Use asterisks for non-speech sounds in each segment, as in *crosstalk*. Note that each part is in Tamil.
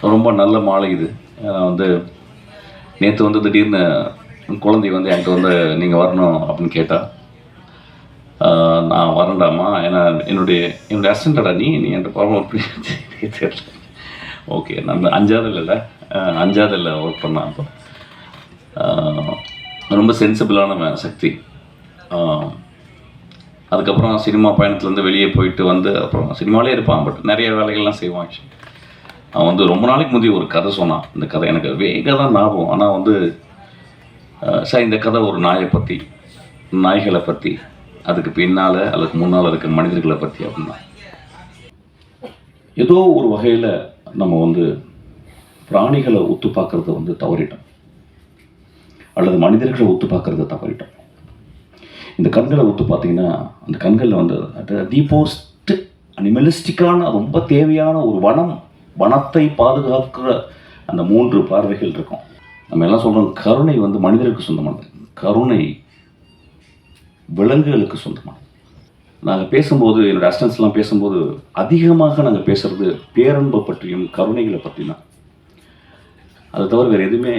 ரொம்ப நல்ல மாலை இது. நான் வந்து நேற்று வந்து திடீர்னு குழந்தை வந்து என்கிட்ட வந்து நீங்கள் வரணும் அப்படின்னு கேட்டா. நான் வரண்டாமா ஏன்னா என்னுடைய என்னுடைய அசண்டடா நீ? நீ என்ற பரவாயில்ல *laughs* தெரியல. ஓகே நம்ம அஞ்சாவது இல்லை அஞ்சாவது இல்லை ஒர்க் பண்ணான் அப்போ. ரொம்ப சென்சிபிளான சக்தி. அதுக்கப்புறம் சினிமா பயணத்துலேருந்து வெளியே போயிட்டு வந்து அப்புறம் சினிமாலே இருப்பான் பட் நிறைய வேலைகள்லாம் செய்வான். ஆக்சுவலி அவன் வந்து ரொம்ப நாளைக்கு முந்தைய ஒரு கதை சொன்னான். இந்த கதை எனக்கு வேக தான் ஞாபகம். ஆனால் வந்து சார் இந்த கதை ஒரு நாயை பற்றி நாய்களை பற்றி அதுக்கு பின்னால் அதுக்கு முன்னால் இருக்க மனிதர்களை பற்றி அப்படின்னா. ஏதோ ஒரு வகையில் நம்ம வந்து பிராணிகளை ஒத்து பார்க்குறத வந்து தவறிட்டோம். அல்லது மனிதர்களை ஒத்து பார்க்குறத தவறிட்டோம். இந்த கண்களை ஒத்து பார்த்தீங்கன்னா அந்த கண்களில் வந்து தி போஸ்ட் அனிமலிஸ்டிக்கான ரொம்ப தேவையான ஒரு வனம் வனத்தை பாதுகாக்கிற அந்த மூன்று பார்வைகள் இருக்கும். நம்ம எல்லாம் சொல்கிறோம் கருணை வந்து மனிதருக்கு சொந்தமானது. கருணை விலங்குகளுக்கு சொந்தமானது. நாங்கள் பேசும்போது என்னோடய அஸ்டன்ஸ்லாம் பேசும்போது அதிகமாக நாங்கள் பேசுகிறது பேரன்பை பற்றியும் கருணைகளை பற்றி தான். அதை தவிர வேறு எதுவுமே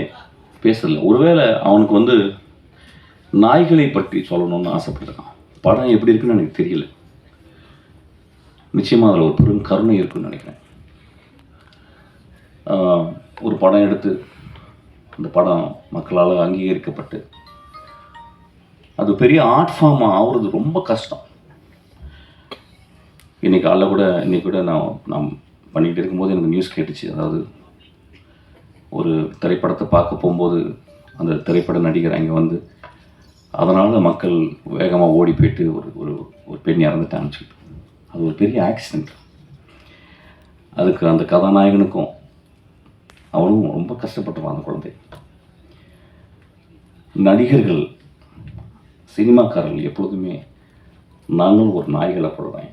பேசலை ஒருவேளை அவனுக்கு வந்து நாய்களை பற்றி சொல்லணும்னு ஆசைப்பட்டிருக்கான். படம் எப்படி இருக்குன்னு எனக்கு தெரியல. நிச்சயமாக அதில் ஒரு பெரும் கருணை இருக்குன்னு நினைக்கிறேன். ஒரு படம் எடுத்து அந்த படம் மக்களால் அங்கீகரிக்கப்பட்டு அது பெரிய ஆர்ட் ஃபார்மாக ஆகுறது ரொம்ப கஷ்டம். இன்றைக்கி காலைல கூட இன்றைக்கி கூட நான் நான் பண்ணிக்கிட்டு இருக்கும்போது எனக்கு நியூஸ் கேட்டுச்சு. அதாவது ஒரு திரைப்படத்தை பார்க்க போகும்போது அந்த திரைப்பட நடிகர் அங்கே வந்து அதனால் மக்கள் வேகமாக ஓடி போயிட்டு ஒரு ஒரு ஒரு பெண் இறந்துட்டான்னு சொல்லிட்டு. அது ஒரு பெரிய ஆக்சிடெண்ட் அதுக்கு அந்த கதாநாயகனுக்கும் அவனும் ரொம்ப கஷ்டப்பட்டுருவான் அந்த குழந்தை. நடிகர்கள் சினிமாக்காரர்கள் எப்பொழுதுமே நாங்களும் ஒரு நாய்களை போடுவேன்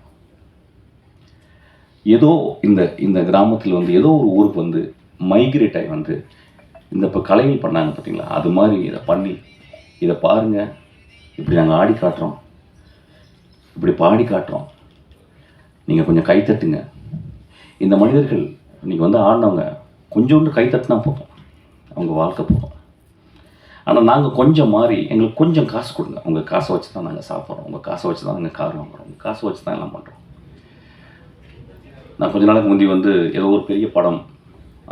ஏதோ இந்த இந்த கிராமத்தில் வந்து ஏதோ ஒரு ஊருக்கு வந்து மைக்ரேட் ஆகி வந்து இந்த இப்போ கலைகள் பண்ணாங்க பார்த்தீங்களா அது மாதிரி இதை பண்ணி இதை பாருங்கள் இப்படி நாங்கள் ஆடி காட்டுறோம். இப்படி பாடி காட்டுறோம். நீங்கள் கொஞ்சம் கைத்தட்டுங்க இந்த மனிதர்கள் இன்றைக்கி வந்து ஆடினவங்க கொஞ்சோண்டு கை தட்டினா போதும். அவங்க வாழ்க்கை போதும். ஆனால் நாங்கள் கொஞ்சம் மாறி எங்களுக்கு கொஞ்சம் காசு கொடுங்க. உங்கள் காசை வச்சு தான் நாங்கள் சாப்பிட்றோம். உங்கள் காசை வச்சு தான் நாங்கள் கார் வாங்குறோம். உங்கள் காசை வச்சு தான் எல்லாம் பண்ணுறோம் நான் கொஞ்ச நாளுக்கு முந்தி வந்து ஏதோ ஒரு பெரிய படம்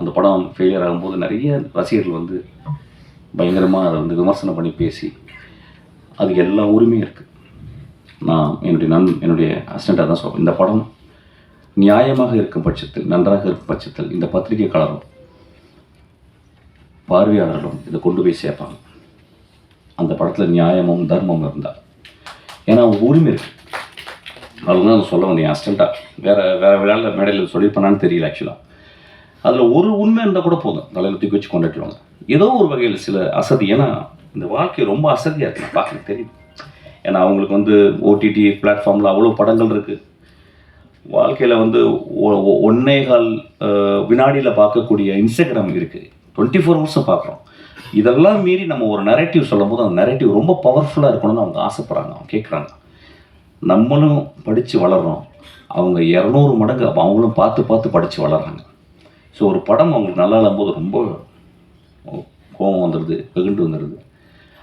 அந்த படம் ஃபெயிலியர் ஆகும்போது நிறைய ரசிகர்கள் வந்து பயங்கரமாக அதை வந்து விமர்சனம் பண்ணி பேசி அது எல்லா உரிமையும் இருக்குது நான் என்னுடைய நன் என்னுடைய அசிஸ்டண்ட்டாக தான் சொல்கிறேன் இந்த படம் நியாயமாக இருக்கும் பட்சத்தில் நன்றாக இருக்கும் பட்சத்தில் இந்த பத்திரிகைக்காரரும் பார்வையாளர்களும் இதை கொண்டு போய் சேர்ப்பாங்க. அந்த படத்தில் நியாயமும் தர்மமும் இருந்தால் ஏன்னா அவங்க உரிமை இருக்குது அதுதான் நான் சொல்ல வந்தேன் அஸ்டண்ட்டாக வேறு வேறு விளையாட மேடையில் சொல்லியிருப்பானான்னு தெரியல ஆக்சுவலாக அதில் ஒரு உண்மை இருந்தால் கூட போதும். தலையில் தூக்கி வச்சு கொண்டாட்டுவாங்க. ஏதோ ஒரு வகையில் சில அசதி. ஏன்னா இந்த வாழ்க்கை ரொம்ப அசதியாக இருக்கு நான் பார்க்க தெரியுது. ஏன்னா அவங்களுக்கு வந்து ஓடிடி பிளாட்ஃபார்மில் அவ்வளோ படங்கள் இருக்குது வாழ்க்கையில் வந்து ஒன்னே கால் வினாடியில் பார்க்கக்கூடிய இன்ஸ்டாகிராம் இருக்குது டுவெண்ட்டி ஃபோர் ஹவர்ஸும் பார்க்குறோம். இதெல்லாம் மீறி நம்ம ஒரு நெரேட்டிவ் சொல்லும் போது அந்த நெரேட்டிவ் ரொம்ப பவர்ஃபுல்லாக இருக்கணும்னு அவங்க ஆசைப்பட்றாங்க. அவங்க கேட்குறாங்க. நம்மளும் படித்து வளர்கிறோம் அவங்க இரநூறு மடங்கு அவங்களும் பார்த்து பார்த்து படித்து வளர்கிறாங்க ஸோ ஒரு படம் அவங்களுக்கு நல்லா இல்லாம்போது ரொம்ப கோபம் வந்துடுது வெகுண்டு வந்துடுது.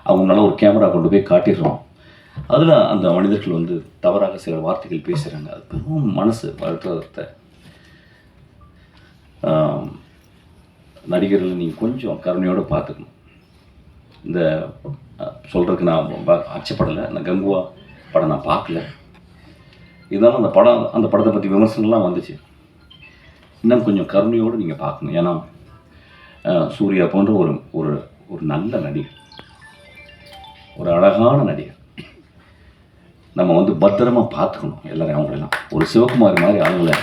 அவங்களால ஒரு கேமரா கொண்டு போய் காட்டிடுறோம். அதில் அந்த மனிதர்கள் வந்து தவறாக சில வார்த்தைகள் பேசுகிறாங்க அது பெரும் மனசு வருத்தத்தை நடிகர்களை நீங்கள் கொஞ்சம் கருணையோடு பார்த்துக்கணும். இந்த சொல்கிறதுக்கு நான் ரொம்ப அச்சப்படலை அந்த கங்குவா படம் நான் பார்க்கல. இருந்தாலும் அந்த படம் அந்த படத்தை பற்றி விமர்சனம்லாம் வந்துச்சு. இன்னும் கொஞ்சம் கருணையோடு நீங்கள் பார்க்கணும். ஏன்னா சூர்யா போன்ற ஒரு ஒரு ஒரு நல்ல நடிகர். ஒரு அழகான நடிகர். நம்ம வந்து பத்திரமாக பார்த்துக்கணும் எல்லாரையும் அவங்களெல்லாம். ஒரு சிவகுமார் மாதிரி ஆளுங்களை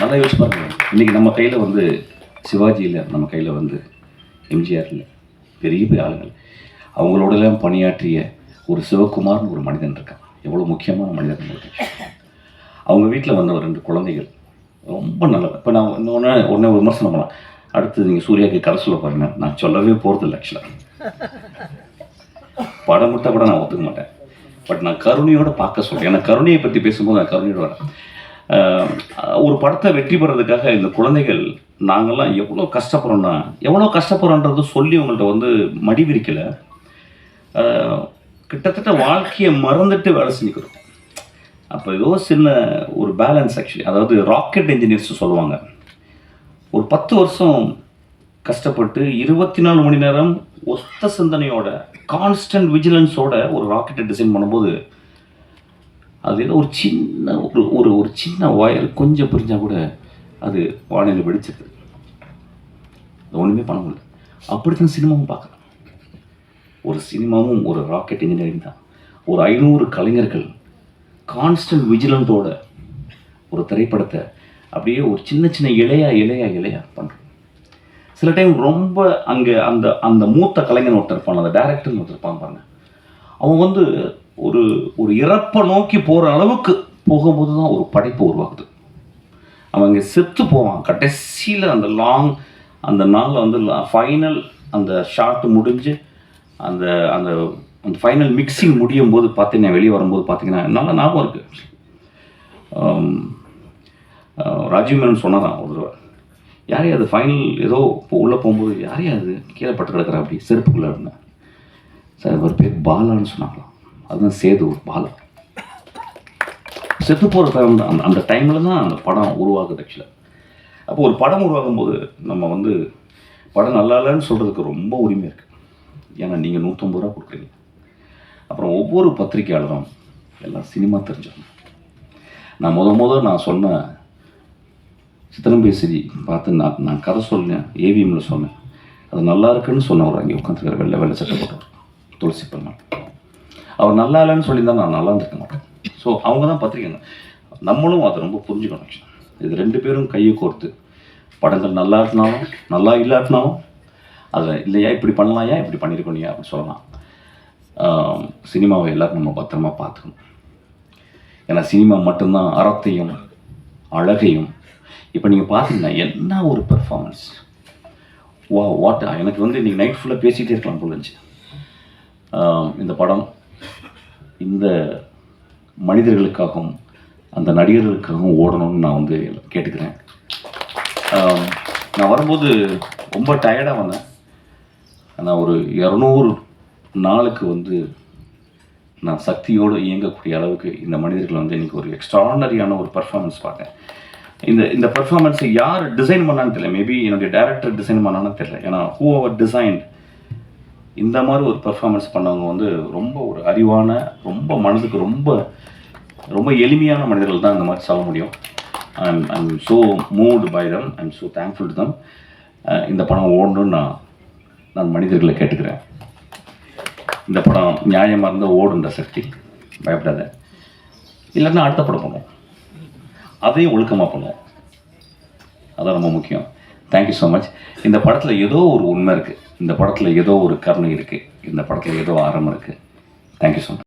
நல்லா யோசிச்சு இன்றைக்கி நம்ம கையில் வந்து சிவாஜி இல்லை நம்ம கையில் வந்து எம்ஜிஆர் இல்லை பெரிய பெரிய ஆளுங்கள் அவங்களோடலாம் பணியாற்றிய ஒரு சிவகுமார்னு ஒரு மனிதன் இருக்கான். எவ்வளோ முக்கியமான மனிதன் உங்களுக்கு அவங்க வீட்டில் வந்த ரெண்டு குழந்தைகள். ரொம்ப நல்லது இப்போ நான் இன்னொன்று உடனே விமர்சனம் பண்ணலாம். அடுத்து நீங்கள் சூர்யாவுக்கு கதை சொல்ல பாருங்க. நான் சொல்லவே போகிறதில்ல ஆக்சுவலாக படம் கொடுத்தா கூட நான் ஒத்துக்க மாட்டேன். பட் நான் கருணையோட பார்க்க சொல்கிறேன் ஏன்னா கருணையை பற்றி பேசும்போது நான் கருணையோட வரேன். ஒரு படத்தை வெற்றி பெறதுக்காக இந்த குழந்தைகள் நாங்கள்லாம் எவ்வளோ கஷ்டப்படுறோம்னா எவ்வளோ கஷ்டப்படுறோன்றது சொல்லி உங்கள்கிட்ட வந்து மடி விரிக்கலை. கிட்டத்தட்ட வாழ்க்கையை மறந்துட்டு வேலை செஞ்சுக்கிறோம். அப்போ ஏதோ சின்ன ஒரு பேலன்ஸ் ஆக்சுவலி அதாவது ராக்கெட் இன்ஜினியர்ஸ் சொல்லுவாங்க. ஒரு பத்து வருஷம் கஷ்டப்பட்டு இருபத்தி நாலு மணி நேரம் ஒத்த சிந்தனையோட கான்ஸ்டன்ட் விஜிலன்ஸோட ஒரு ராக்கெட்டை டிசைன் பண்ணும்போது அது ஏதோ ஒரு சின்ன ஒரு ஒரு ஒரு சின்ன ஒயர் கொஞ்சம் புரிஞ்சால் கூட அது வானிலை வெடிச்சிருது. அது ஒன்றுமே பண்ண முடியல. அப்படித்தான் சினிமாவும் பார்க்கலாம். ஒரு சினிமாவும் ஒரு ராக்கெட் இன்ஜினியரிங் தான். ஒரு ஐநூறு கலைஞர்கள் கான்ஸ்டன்ட் விஜிலண்டோட ஒரு திரைப்படத்தை அப்படியே ஒரு சின்ன சின்ன இலையா இலையா இலையா பண்ணுறோம் சில டைம் ரொம்ப அங்கே அந்த அந்த மூத்த கலைஞன் ஒருத்தர் இருப்பான் அந்த டேரக்டர்னு ஒருத்தர் இருப்பான் பாருங்க. அவன் வந்து ஒரு ஒரு இறப்பை நோக்கி போகிற அளவுக்கு போகும்போது தான் ஒரு படைப்பு உருவாகுது. அவன் இங்கே செத்து போவான். கடைசியில் அந்த லாங் அந்த நாளில் வந்து ஃபைனல் அந்த ஷார்ட் முடிஞ்சு அந்த அந்த அந்த ஃபைனல் மிக்சிங் முடியும் போது பார்த்தீங்கன்னா வெளியே வரும்போது பார்த்தீங்கன்னா நல்லா ஞாபகம் இருக்குது ராஜீவ் மேனன் சொன்னதான் ஒரு தடவை. யாரையும் அது ஃபைனல் ஏதோ உள்ளே போகும்போது யாரையும் அது கீழே பட்டு கிடக்குறா அப்படி செருப்புக்குள்ளே இருந்தேன் சார் ஒரு பேர் பாலான்னு சொன்னாங்களாம். அதுதான் சேது பாலா. செத்து போகிற டைம் அந்த அந்த டைமில் தான் அந்த படம் உருவாகுது ஆக்சுவலாக அப்போ ஒரு படம் உருவாகும் போது நம்ம வந்து படம் நல்லா இல்லைன்னு சொல்கிறதுக்கு ரொம்ப உரிமை இருக்குது ஏன்னா நீங்கள் நூற்றம்பது ரூபா கொடுக்குறீங்க. அப்புறம் ஒவ்வொரு பத்திரிக்கையாளரும் எல்லாம் சினிமா தெரிஞ்சவங்க. நான் முத முத நான் சொன்ன சித்திரம்பேசிரி பார்த்து நான் நான் கதை சொன்னேன் ஏவிஎம்மில் சொன்னேன். அது நல்லா இருக்குன்னு சொன்னவர் அங்கே உட்காந்துருக்கிற வெள்ளை வெள்ளை சட்டை போட்டவர். துளசி பெருமாள் அவர் நல்லா இல்லைன்னு சொல்லியிருந்தா நான் நல்லா இருந்திருக்க மாட்டேன். ஸோ அவங்க தான் பத்திரிக்கைங்க நம்மளும் அதை ரொம்ப புரிஞ்சுக்கணும் actually. இது ரெண்டு பேரும் கையை கோர்த்து படங்கள் நல்லா இருந்தாலும் நல்லா இல்லாட்டினாலும் அதை இல்லையா இப்படி பண்ணலாம் ஏன் இப்படி பண்ணியிருக்கோனியா அப்படின்னு சொல்லலாம். சினிமாவை எல்லோரும் நம்ம பத்திரமா பார்த்துக்கணும். ஏன்னா சினிமா மட்டும்தான் அறத்தையும் அழகையும் இப்போ நீங்கள் பார்த்தீங்கன்னா என்ன ஒரு பெர்ஃபார்மன்ஸ் வா வாட் எனக்கு வந்து இன்றைக்கி நைட் ஃபுல்லாக பேசிகிட்டே இருக்கலாம் போல இருந்துச்சு. இந்த படம் இந்த மனிதர்களுக்காகவும் அந்த நடிகர்களுக்காகவும் ஓடணும்னு நான் வந்து கேட்டுக்கிறேன். நான் வரும்போது ரொம்ப டயர்டாக வந்தேன். ஆனால் ஒரு இரநூறு நாளுக்கு வந்து நான் சக்தியோடு இயங்கக்கூடிய அளவுக்கு இந்த மனிதர்கள் வந்து இன்றைக்கி ஒரு எக்ஸ்ட்ராடனரியான ஒரு பர்ஃபார்மன்ஸ் பார்த்தேன். இந்த இந்த பர்ஃபார்மன்ஸை யார் டிசைன் பண்ணான்னு தெரியல. மேபி என்னுடைய டேரக்டர் டிசைன் பண்ணான்னு தெரியல. ஏன்னா ஹூ அவர் டிசைன் இந்த மாதிரி ஒரு பெர்ஃபார்மன்ஸ் பண்ணவங்க வந்து ரொம்ப ஒரு அறிவான ரொம்ப மனதுக்கு ரொம்ப ரொம்ப எளிமையான மனிதர்கள் தான் இந்த மாதிரி சொல்ல முடியும். I'm I'm so moved by them I'm so thankful to them இந்த படம் ஓடணும்னு நான் நான் மனிதர்களை கேட்டுக்கிறேன். இந்த படம் நியாயமாக இருந்தால் ஓடுன்ற சக்தி. பயப்படாத. இல்லைன்னா அடுத்த படம் பண்ணுவோம். அதையும் ஒழுக்கமாக பண்ணுவோம். அதான் ரொம்ப முக்கியம். தேங்க்யூ ஸோ மச் இந்த படத்தில் ஏதோ ஒரு உண்மை இருக்குது இந்த படத்தில் ஏதோ ஒரு கருணை இருக்குது இந்த படத்தில் ஏதோ ஆரம் இருக்குது தேங்க்யூ ஸோ மச்